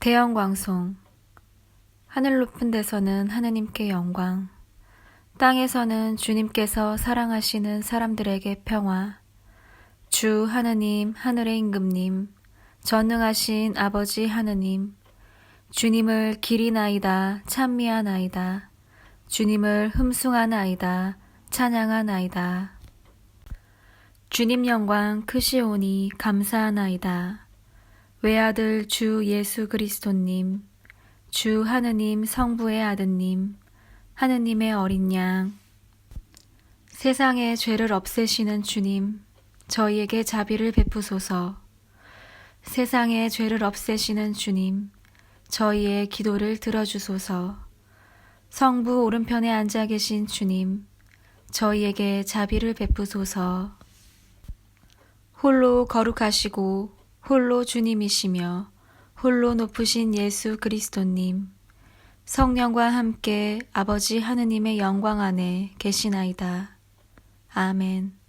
대영광송. 하늘 높은 데서는 하느님께 영광. 땅에서는 주님께서 사랑하시는 사람들에게 평화. 주 하느님 하늘의 임금님 전능하신 아버지 하느님 주님을 기리나이다 찬미하나이다 주님을 흠숭하나이다 찬양하나이다. 주님 영광 크시오니 감사하나이다 외아들 주 예수 그리스도님, 주 하느님 성부의 아드님, 하느님의 어린 양, 세상의 죄를 없애시는 주님, 저희에게 자비를 베푸소서. 세상의 죄를 없애시는 주님, 저희의 기도를 들어주소서. 성부 오른편에 앉아 계신 주님, 저희에게 자비를 베푸소서. 홀로 거룩하시고 홀로 주님이시며 홀로 높으신 예수 그리스도님, 성령과 함께 아버지 하느님의 영광 안에 계시나이다. 아멘.